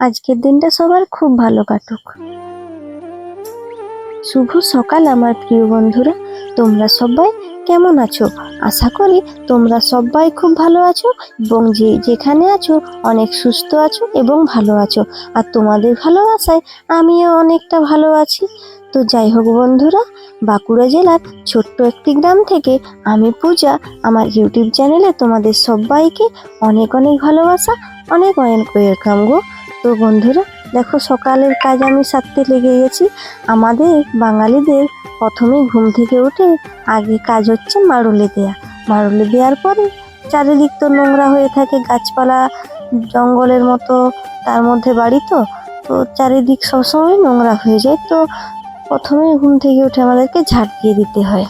আজকের দিনটা সবার খুব ভালো কাটুক। শুভ সকাল আমার প্রিয় বন্ধুরা। তোমরা সবাই কেমন আছো? আশা করি তোমরা সবাই খুব ভালো আছো এবং যে যেখানে আছো অনেক সুস্থ আছো এবং ভালো আছো। আর তোমাদের ভালোবাসায় আমিও অনেকটা ভালো আছি। তো যাই হোক বন্ধুরা, বাঁকুড়া জেলার ছোট্ট একটি গ্রাম থেকে আমি পূজা, আমার ইউটিউব চ্যানেলে তোমাদের সবাইকে অনেক অনেক ভালোবাসা, অনেক অনেক ওয়েলকাম গো। তো বন্ধুরা, দেখো সকালের কাজ আমি সারতে লেগে গেছি। আমাদের বাঙালিদের প্রথমে ঘুম থেকে উঠে আগে কাজ হচ্ছে মাড়ুলে দেয়া। মাড়ুলে দেওয়ার পরে চারিদিক তো নোংরা হয়ে থাকে, গাছপালা, জঙ্গলের মতো, তার মধ্যে বাড়ি তো তো চারিদিক সবসময় নোংরা হয়ে যায়। তো প্রথমে ঘুম থেকে উঠে আমাদেরকে ঝাড় দিয়ে দিতে হয়।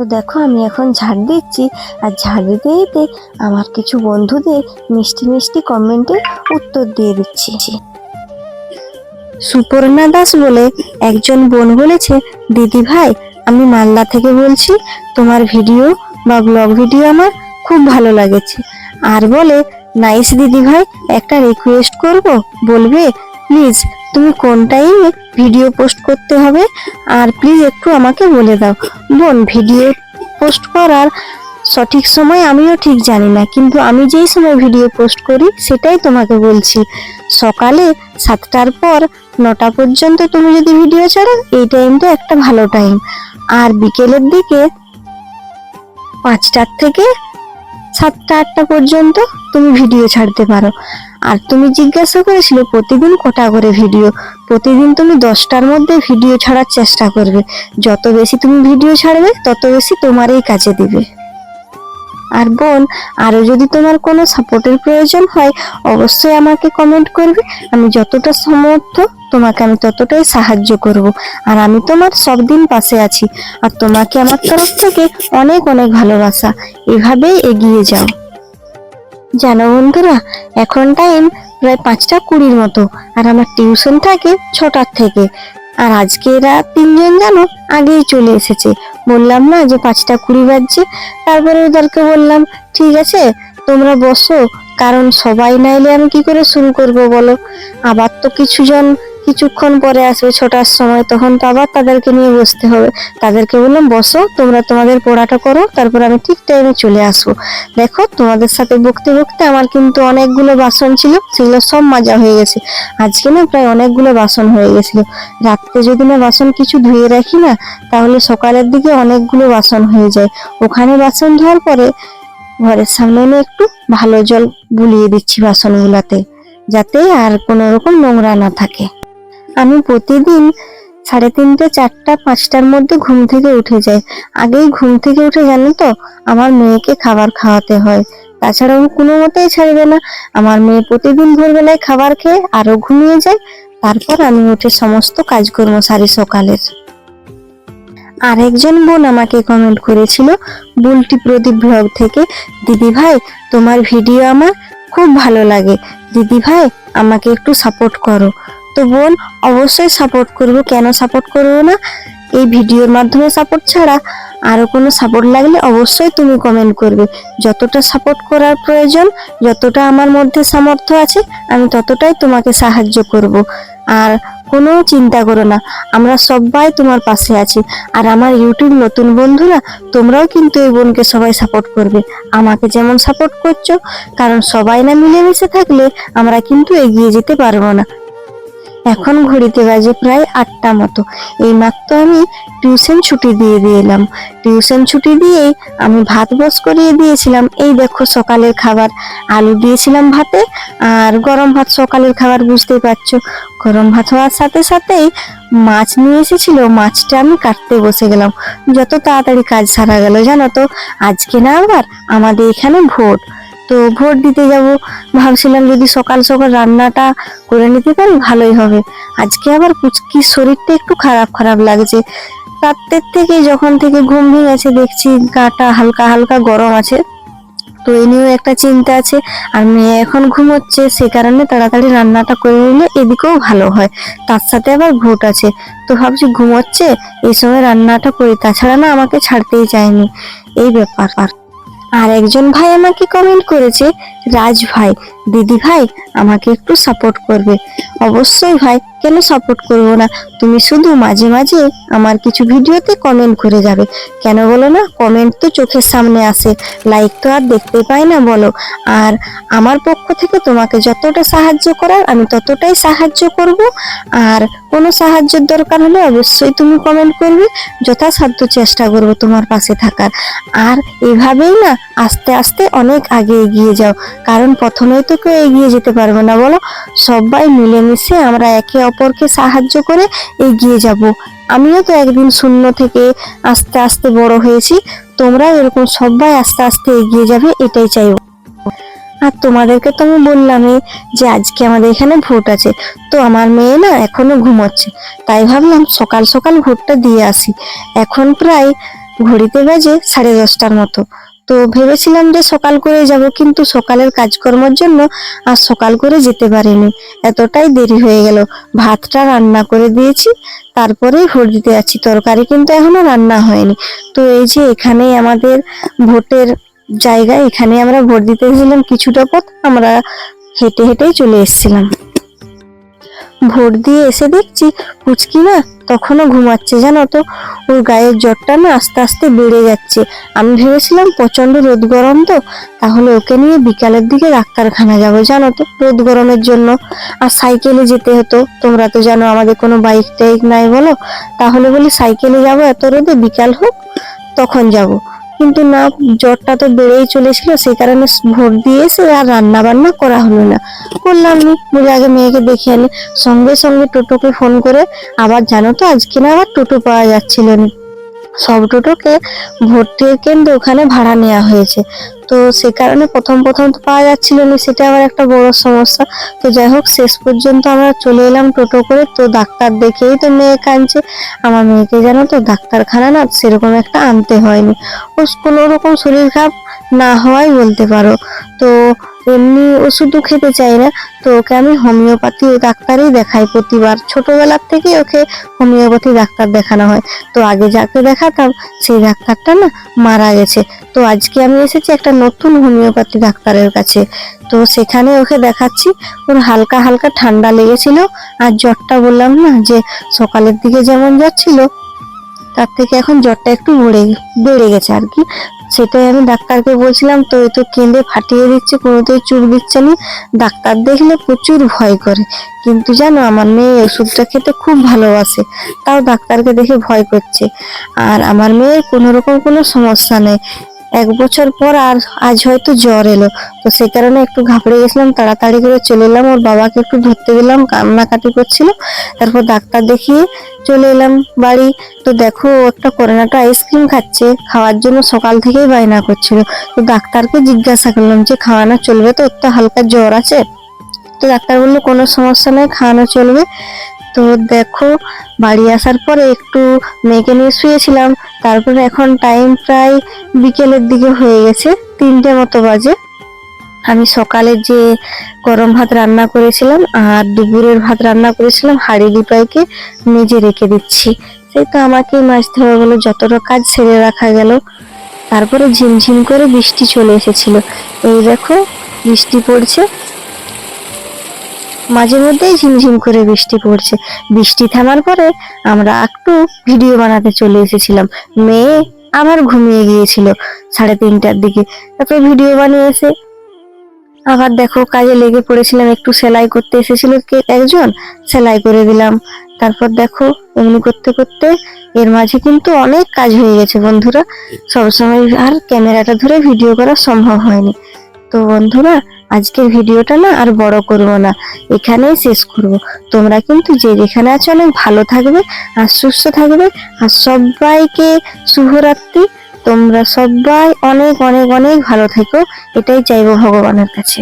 তো দেখো আমি এখন ঝাড় দিচ্ছি, আর ঝাড় দিতে দিতে আমার কিছু বন্ধুদের মিষ্টি মিষ্টি কমেন্টে উত্তর দিয়ে দিচ্ছি। সুপর্ণা দাস বলে একজন বোন বলেছে, দিদি ভাই, আমি মালদা থেকে বলছি, তোমার ভিডিও বা ব্লগ ভিডিও আমার খুব ভালো লাগেছে। আর বলে, নাইস দিদি ভাই, একটা রিকোয়েস্ট করব, বলবে প্লিজ, তুমি কোন টাইমে ভিডিও পোস্ট করতে হবে? আর প্লিজ একটু আমাকে বলে দাও। বোন, ভিডিও পোস্ট করার সঠিক সময় আমিও ঠিক জানি না, কিন্তু আমি যেই সময় ভিডিও পোস্ট করি, সেটাই তোমাকে বলছি। সকালে সাতটার পর নটা পর্যন্ত তুমি যদি ভিডিও ছাড়ো, এই টাইমটা একটা ভালো টাইম আর বিকেলের দিকে পাঁচটার থেকে সাতটা আটটা পর্যন্ত তুমি ভিডিও ছাড়তে পারো। আর তুমি জিজ্ঞাসা করেছিলে, প্রতিদিন কটা করে ভিডিও? প্রতিদিন তুমি দশটার মধ্যে ভিডিও ছাড়ার চেষ্টা করবে। যত বেশি তুমি ভিডিও ছাড়বে, তত বেশি তোমারই কাজে দিবে। আর বোন আরও যদি তোমার কোনো সাপোর্টের প্রয়োজন হয়, অবশ্যই আমাকে কমেন্ট করবে। আমি যতটা সমর্থ, তোমাকে আমি ততটাই সাহায্য করব। আর আমি তোমার সব দিন পাশে আছি। আর তোমাকে আমার তরফ থেকে অনেক অনেক ভালোবাসা। এভাবেই এগিয়ে যাও। জানো বন্ধুরা, এখন টাইম প্রায় পাঁচটা কুড়ির মতো। আর আমার টিউশন থাকে ছটার থেকে। আর আজকে এরা তিনজন জানো আগেই চলে এসেছে। বললাম না যে পাঁচটা কুড়ি বাজছে, তারপরে ওদেরকে বললাম, ঠিক আছে, তোমরা বসো, কারণ সবাই না এলে আমি কি করে শুরু করব বলো? আবার তো কিছুজন কিছুক্ষণ পরে আসবে ছটার সময়, তখন তো আবার তাদেরকে নিয়ে বসতে হবে। তাদেরকে বললাম, বসো, তোমরা তোমাদের পড়াটা করো, তারপর আমি ঠিক টাইমে চলে আসব। দেখো, তোমাদের সাথে বকতে বকতে আমার কিন্তু অনেকগুলো বাসন ছিল, সেগুলো সব মাজা হয়ে গেছে। আজকে না প্রায় অনেকগুলো বাসন হয়ে গেছিল। রাত্রে যদি না বাসন কিছু ধুয়ে রাখি না, তাহলে সকালের দিকে অনেকগুলো বাসন হয়ে যায়। ওখানে বাসন ধোয়ার পরে ঘরের সামনে এনে একটু ভালো জল বুলিয়ে দিচ্ছি বাসনগুলাতে, যাতে আর কোনো রকম নোংরা না থাকে। আমি প্রতিদিন সাড়ে তিনটে, চারটা, পাঁচটার মধ্যে ঘুম থেকে উঠে যাই। আগেই ঘুম থেকে উঠে জানো তো, আমার মেয়েকে খাবার খাওয়াতে হয়। তাছাড়া ও কোনো মতেই ছাড়বে না। আমার মেয়ে প্রতিদিন ভোরবেলায় খাবার খেয়ে আরও ঘুমিয়ে যায়। তারপর আমি উঠে সমস্ত কাজকর্ম সারি সকালের। আরেকজন বোন আমাকে কমেন্ট করেছিল, বুলটি প্রদীপ ব্লগ থেকে, দিদি ভাই, তোমার ভিডিও আমার খুব ভালো লাগে। দিদি ভাই, আমাকে একটু সাপোর্ট করো। তো বোন, অবশ্যই সাপোর্ট করব। কেন সাপোর্ট করব না? এই ভিডিওর মাধ্যমে সাপোর্ট ছাড়া আরও কোনো সাপোর্ট লাগলে অবশ্যই তুমি কমেন্ট করবে। যতটা সাপোর্ট করার প্রয়োজন, যতটা আমার মধ্যে সামর্থ্য আছে, আমি ততটাই তোমাকে সাহায্য করব। আর কোনো চিন্তা করো না, আমরা সবাই তোমার পাশে আছি। আর আমার ইউটিউব নতুন বন্ধুরা, তোমরাও কিন্তু এই বোনকে সবাই সাপোর্ট করবে। আমাকে যেমন সাপোর্ট করছ, কারণ সবাই না মিলেমিশে থাকলে আমরা কিন্তু এগিয়ে যেতে পারব না। এখন ঘড়িতে বাজে প্রায় আটটা মতো। এই মাত্র আমি টিউশন ছুটি দিয়ে দিয়েলাম টিউশন ছুটি দিয়েই আমি ভাত বস করিয়ে দিয়েছিলাম। এই দেখো সকালের খাবার। আলু দিয়েছিলাম ভাতে আর গরম ভাত সকালের খাবার, বুঝতেই পারছ। গরম ভাত হওয়ার সাথে সাথেই মাছ নিয়ে এসেছিল। মাছটা আমি কাটতে বসে গেলাম। যত তাড়াতাড়ি কাজ সারা গেল, জানো তো? আজকে না আবার আমাদের এখানে ভোট তো ভোট দিতে যাব। ভাবছিলাম যদি সকাল সকাল রান্নাটা করে নিতে পারি, ভালোই হবে। আজকে আবার পুচকির শরীরটা একটু খারাপ খারাপ লাগছে। রাত্রের থেকে যখন থেকে ঘুম ভেঙেছে, দেখছি গাটা হালকা হালকা গরম আছে। তো এই নিয়েও একটা চিন্তা আছে। আর মেয়ে এখন ঘুমোচ্ছে, সে কারণে তাড়াতাড়ি রান্নাটা করে নিলে এদিকেও ভালো হয়। তার সাথে আবার ভোট আছে। তো ভাবছি ঘুমোচ্ছে, এই সময় রান্নাটা করি। তাছাড়া না আমাকে ছাড়তেই চায়নি। এই ব্যাপার আর একজন ভাই আমাকে কমেন্ট করেছে রাজ ভাই। দিদি ভাই, আমাকে একটু সাপোর্ট করবে। অবশ্যই ভাই, কেন সাপোর্ট করব না? তুমি শুধু মাঝে মাঝে আমার কিছু ভিডিওতে কমেন্ট করে যাবে। কেন বলো না? কমেন্ট তো চোখের সামনে আসে। লাইক তো আর দেখতে পাই না, বলো। আর আমার পক্ষ থেকে তোমাকে যতটা সাহায্য করার, আমি ততটাই সাহায্য করব। আর কোনো সাহায্যের দরকার হলে অবশ্যই তুমি কমেন্ট করবে। যথাসাধ্য চেষ্টা করব তোমার পাশে থাকার। আর এভাবেই না, আস্তে আস্তে অনেক আগে এগিয়ে যাও। কারণ প্রথমেই তো কেউ এগিয়ে যেতে পারবে না, বলো? সবাই মিলেমিশে আমরা একে অপরকে সাহায্য করে এগিয়ে যাব। আমিও তো একদিন শূন্য থেকে আস্তে আস্তে বড় হয়েছি তোমরাও এরকম সবাই আস্তে আস্তে এগিয়ে যাবে, এটাই চাইব আর তোমাদেরকে তো আমি বললামই যে আজকে আমাদের এখানে ভোট আছে, তো আমার মেয়ে না এখনও ঘুমোচ্ছে, তাই ভাবলাম সকাল সকাল ভোটটা দিয়ে আসি। এখন প্রায় ঘড়িতে বাজে সাড়ে দশটার মতো। তো ভেবেছিলাম যে সকাল করে যাব, কিন্তু সকালের কাজকর্মের জন্য আর সকাল করে যেতে পারিনি। এতটাই দেরি হয়ে গেল। ভাতটা রান্না করে দিয়েছি, তারপরেই ভোট দিতে যাচ্ছি। তরকারি কিন্তু এখনও রান্না হয়নি। তো এই যে এখানে আমাদের ভোটের জায়গা এখানে আমরা ভোট দিতে গেছিলাম কিছুটা পথ, আমরা হেঁটে হেঁটেই চলে এসেছিলাম। ভোট দিয়ে এসে দেখছি পুচকি না তখনও ঘুমাচ্ছে, জানো তো? ওর গায়ের জ্বরটা না আস্তে আস্তে বেড়ে যাচ্ছে। আমি ভেবেছিলাম প্রচণ্ড রোদ গরম তো, তাহলে ওকে নিয়ে বিকালের দিকে ডাক্তারখানা যাব, জানো তো, রোদ গরমের জন্য। আর সাইকেলে যেতে হতো। তোমরা তো জানো আমাদের কোনো বাইক টাইক নাই, বলো? তাহলে বলি সাইকেলে যাব এত রোদে? বিকাল হোক, তখন যাব। কিন্তু না, জ্বরটা তো বেড়েই চলেছিল, সেই কারণে ভোট দিয়েছে আর রান্না বান্না করা হলো না। করলাম বলে আগে মেয়েকে দেখে আনি সঙ্গে সঙ্গে টোটোকে ফোন করে, আবার জানো তো, আজকে না আবার টোটো পাওয়া যাচ্ছিল না। সব টোটোকে ভর্তির কেন্দ্র ওখানে ভাড়া নেওয়া হয়েছে। তো সে কারণে প্রথম প্রথম তো পাওয়া যাচ্ছিল না, সেটা আবার একটা বড় সমস্যা। তো যাই হোক, শেষ পর্যন্ত আমরা চলে এলাম টোটো করে, তো ডাক্তার দেখেই তো মেয়ে কাঁদছে। আমার মেয়েকে জানো তো ডাক্তারখানা না সেরকম একটা আনতে হয়নি। ও কোনো রকম শরীর খারাপ না হওয়াই বলতে পারো। তো এমনি ওষুধও খেতে চাই না। তো ওকে আমি হোমিওপ্যাথি ডাক্তারই দেখাই প্রতিবার। ছোটবেলার থেকেই ওকে হোমিওপ্যাথি ডাক্তার দেখানো হয়। তো আগে যাকে দেখাতাম, সেই ডাক্তারটা না মারা গেছে। তো আজকে আমি এসেছি একটা নতুন হোমিওপ্যাথি ডাক্তারের কাছে। তো সেখানে ওকে দেখাচ্ছি। ওর হালকা হালকা ঠান্ডা লেগেছিল। আর জ্বরটা বললাম না যে সকালের দিকে যেমন জ্বর ছিল, তার থেকে এখন জ্বরটা একটু বেড়ে বেড়ে গেছে আর কি। সেটাই আমি ডাক্তারকে বলছিলাম তো এ তো কেঁদে ফাটিয়ে দিচ্ছে, কোনোতেই দিচ্ছে না। ডাক্তার দেখলে প্রচুর ভয় করে। কিন্তু জানো, আমার মেয়ে ওষুধটা খেতে খুব ভালোবাসে, তাও ডাক্তারকে দেখে ভয় করছে। আর আমার মেয়ের কোনো রকম কোনো সমস্যা নেই। এক বছর পর আর আজ হয়তো জ্বর এলো। তো সেই কারণে একটু ঘাবড়ে গেছিলাম, তাড়াতাড়ি করে চলে এলাম, ওর বাবাকে একটু ধরতে গেলাম, কান্নাকাটি করছিল। তারপর ডাক্তার দেখিয়ে চলে এলাম বাড়ি। তো দেখো একটা করোনাটা আইসক্রিম খাচ্ছে, খাওয়ার জন্য সকাল থেকেই বায়না করছিল। তো ডাক্তারকে জিজ্ঞাসা করলাম যে, খাওয়ানো চলবে তো? ওর তো হালকা জ্বর আছে? তো ডাক্তার বলল, কোনো সমস্যা নেই, খাওয়ানো চলবে। তো দেখো, বাড়ি আসার পরে একটু মেয়েকে নিয়ে শুয়েছিলাম। তারপরে এখন টাইম প্রায় বিকেলের দিকে হয়ে গেছে, তিনটে মতো বাজে। আমি সকালে যে গরম ভাত রান্না করেছিলাম আর দুপুরের ভাত রান্না করেছিলাম, হাড়ি দুটাইকে মেজে রেখে দিচ্ছি। সেই তো আমাকে মাজতে হবে গেলো যতটা কাজ সেরে রাখা গেল। তারপরে ঝিমঝিম করে বৃষ্টি চলে এসেছিল। এই দেখো, বৃষ্টি পড়ছে। মাঝে মধ্যেই ঝিমঝিম করে বৃষ্টি পড়ছে। বৃষ্টি থামার পরে আমরা একটু ভিডিও বানাতে চলে এসেছিলাম। মেয়ে আবার ঘুমিয়ে গিয়েছিল সাড়ে তিনটার দিকে। তারপর ভিডিও বানিয়ে এসে আবার দেখো কাজে লেগে পড়েছিলাম, একটু সেলাই করতে এসেছিল কে, একজন। সেলাই করে দিলাম। তারপর দেখো এমনি করতে করতে এর মাঝে কিন্তু অনেক কাজ হয়ে গেছে বন্ধুরা। সবসময় আর ক্যামেরাটা ধরে ভিডিও করা সম্ভব হয়নি। তো বন্ধুরা, আজকের ভিডিওটা না আর বড় করব না। এখানেই শেষ করব। তোমরা কিন্তু যে যেখানে আছো অনেক ভালো থাকবে আর সুস্থ থাকবে। আর সবাইকে শুভরাত্রি। তোমরা সবাই অনেক অনেক অনেক ভালো থেকো। এটাই চাইব ভগবানের কাছে।